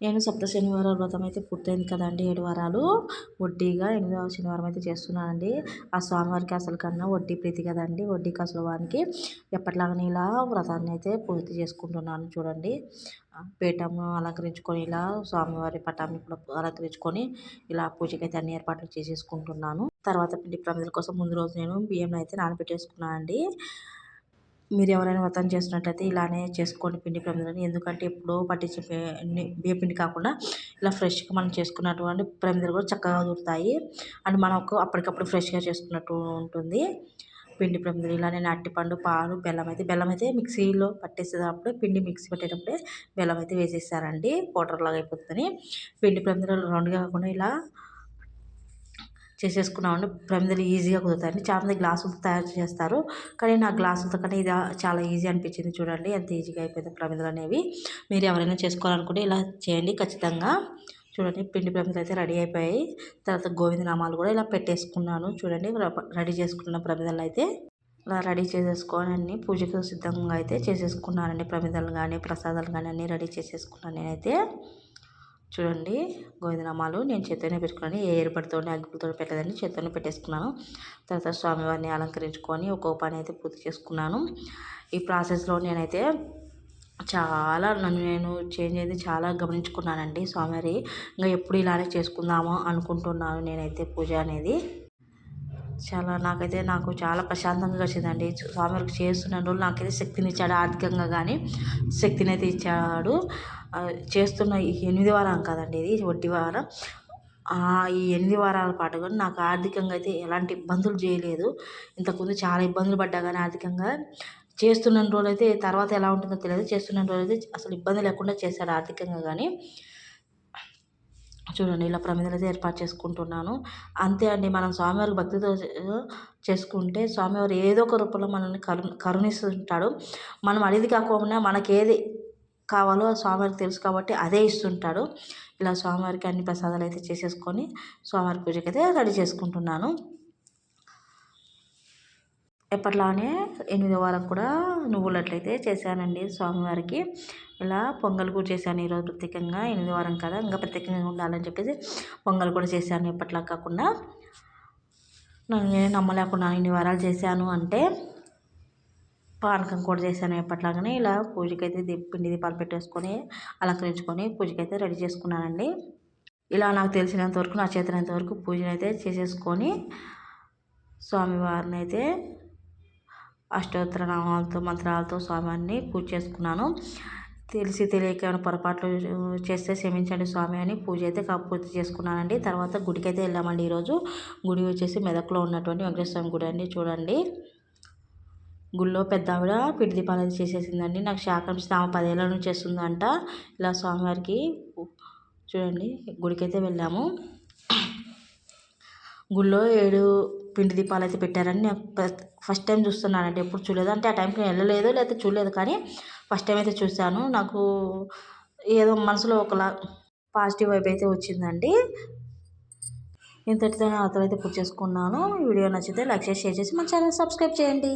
నేను సప్త శనివారాల వ్రతం అయితే పూర్తయింది కదండి. ఏడు వారాలు వడ్డీగా ఎనిమిదవ శనివారం అయితే చేస్తున్నానండి. ఆ స్వామివారికి అసలు కన్నా వడ్డీ ప్రీతి కదండి. వడ్డీకి అసలు వారికి ఎప్పటిలాగానే ఇలా వ్రతాన్ని అయితే పూర్తి చేసుకుంటున్నాను చూడండి. పీఠము అలంకరించుకొని ఇలా స్వామివారి పటాన్ని కూడా అలంకరించుకొని ఇలా పూజకి అయితే అన్ని ఏర్పాట్లు చేసేసుకుంటున్నాను. తర్వాత పిండి ప్రమిదల కోసం ముందు రోజు నేను బియ్యం అయితే నానబెట్టేసుకున్నాను అండి మీరు ఎవరైనా వ్రతం చేస్తున్నట్టయితే ఇలానే చేసుకోండి పిండి ప్రమిదలని. ఎందుకంటే ఎప్పుడో పట్టించే బియ్య పిండి కాకుండా ఇలా ఫ్రెష్గా మనం చేసుకున్నటువంటి ప్రమిదలు కూడా చక్కగా దొరుకుతాయి. అండ్ మనకు అప్పటికప్పుడు ఫ్రెష్గా చేసుకున్నట్టు ఉంటుంది. పిండి ప్రమిదలు ఇలా నేను అరటిపండు పాలు బెల్లం అయితే బెల్లం అయితే మిక్సీలో పట్టేసేటప్పుడు పిండి మిక్సీ పట్టేటప్పుడే బెల్లం అయితే వేసేసారండి పౌడర్ లాగా అయిపోతుందని. పిండి ప్రమిదలు రౌండ్గా కాకుండా ఇలా చేసేసుకున్నామండి. ప్రమిదలు ఈజీగా కుదురుతాయండి. చాలామంది గ్లాసులు తయారు చేస్తారు. కానీ నా గ్లాసులతో కన్నా ఇది చాలా ఈజీ అనిపించింది చూడండి. ఎంత ఈజీగా అయిపోయింది ప్రమిదలు అనేవి. మీరు ఎవరైనా చేసుకోవాలనుకుంటే ఇలా చేయండి ఖచ్చితంగా. చూడండి పిండి ప్రమిదలు అయితే రెడీ అయిపోయాయి. తర్వాత గోవింద నామాలు కూడా ఇలా పెట్టేసుకున్నాను. చూడండి రెడీ చేసుకున్న ప్రమిదలు అయితే ఇలా రెడీ చేసేసుకొని అన్ని పూజకు సిద్ధంగా అయితే చేసేసుకున్నానండి. ప్రమిదలు కానీ ప్రసాదాలు కానీ అన్నీ రెడీ చేసేసుకున్నాను నేనైతే. చూడండి. గోవిందనామాలు. నేను చేత్తోనే పెట్టుకున్నాను. ఏ ఏర్పడితోనే అగ్గిపులతో పెట్టలేదని చేత్తోనే పెట్టేసుకున్నాను. తర్వాత స్వామివారిని అలంకరించుకొని ఒక్కో పని అయితే పూర్తి చేసుకున్నాను. ఈ ప్రాసెస్లో నేనైతే చాలా నన్ను నేను చేంజ్ అయితే చాలా గమనించుకున్నానండి. స్వామివారి ఇంకా ఎప్పుడు ఇలానే చేసుకుందామో అనుకుంటున్నాను నేనైతే పూజ అనేది. చాలా నాకైతే నాకు చాలా ప్రశాంతంగా వచ్చిందండి. స్వామివారికి చేస్తున్న రోజులు నాకైతే శక్తిని ఇచ్చాడు ఆర్థికంగా కానీ శక్తిని అయితే ఇచ్చాడు చేస్తున్న ఈ ఎనిమిది వారం కదండి ఇది వడ్డీ వారం. ఈ ఎనిమిది వారాల పాటు కూడా నాకు ఆర్థికంగా అయితే ఎలాంటి ఇబ్బందులు చేయలేదు. ఇంతకుముందు చాలా ఇబ్బందులు పడ్డా కానీ ఆర్థికంగా. చేస్తున్న రోజు అయితే తర్వాత ఎలా ఉంటుందో తెలియదు. చేస్తున్న రోజు అయితే అసలు ఇబ్బంది లేకుండా చేశాడు ఆర్థికంగా కానీ చూడండి ఇలా ప్రమిదలు అయితే ఏర్పాటు చేసుకుంటున్నాను. అంతే అండి మనం స్వామివారికి భక్తితో చేసుకుంటే స్వామివారు ఏదో ఒక రూపంలో మనల్ని కరు కరుణిస్తుంటాడు. మనం అడిగి కాకుండా మనకి ఏది కావాలో స్వామివారికి తెలుసు కాబట్టి అదే ఇస్తుంటాడు. ఇలా స్వామివారికి అన్ని ప్రసాదాలు అయితే చేసేసుకొని స్వామివారి పూజకి అయితే రెడీ చేసుకుంటున్నాను. ఎప్పట్లానే ఎనిమిదో వారం కూడా నువ్వులట్లయితే చేశానండి స్వామివారికి. ఇలా పొంగల్ కూడా చేశాను ఈరోజు ప్రత్యేకంగా. ఎనిమిది వారం కదా ఇంకా ప్రత్యేకంగా ఉండాలని చెప్పేసి పొంగల్ కూడా చేశాను ఎప్పట్లా కాకుండా. నన్ను నేను నమ్మలేకుండా ఇన్ని వారాలు చేశాను అంటే పానకం కూడా చేశాను ఎప్పట్లాగానే. ఇలా పూజకైతే పిండి దీపాలు పెట్టేసుకొని అలంకరించుకొని పూజకైతే రెడీ చేసుకున్నానండి. ఇలా నాకు తెలిసినంత వరకు నా చేతనంత వరకు పూజనైతే చేసేసుకొని స్వామివారిని అయితే అష్టోత్తర నామాలతో మంత్రాలతో స్వామిని పూజ చేసుకున్నాను. తెలిసి తెలియక ఏమైనా పొరపాట్లు చేస్తే క్షమించండి స్వామి అని పూజ అయితే పూర్తి చేసుకున్నానండి. తర్వాత గుడికి అయితే వెళ్ళామండి ఈరోజు. గుడి వచ్చేసి మెదక్లో ఉన్నటువంటి వెంకటేశ్వర గుడి అండి చూడండి. గుళ్ళో పెద్ద ఆవిడ పిడి దీపాలు అది చేసేసిందండి. నాకు శాఖం ఆమె పదేళ్ళ నుంచి చేస్తుందంట. ఇలా స్వామివారికి చూడండి గుడికైతే వెళ్ళాము. గుళ్ళో ఏడు పిండి దీపాలు అయితే పెట్టారని నేను ఫస్ట్ టైం చూస్తున్నానండి. ఎప్పుడు చూడలేదు. అంటే ఆ టైంకి నేను వెళ్ళలేదు లేకపోతే చూడలేదు. కానీ ఫస్ట్ టైం అయితే చూశాను. నాకు ఏదో మనసులో ఒకలా పాజిటివ్ వైబ్ అయితే వచ్చిందండి. ఇంతటితో నా అయితే పూర్తి చేసుకున్నాను. వీడియో నచ్చితే లైక్ చేసి షేర్ చేసి మన ఛానల్ సబ్స్క్రైబ్ చేయండి.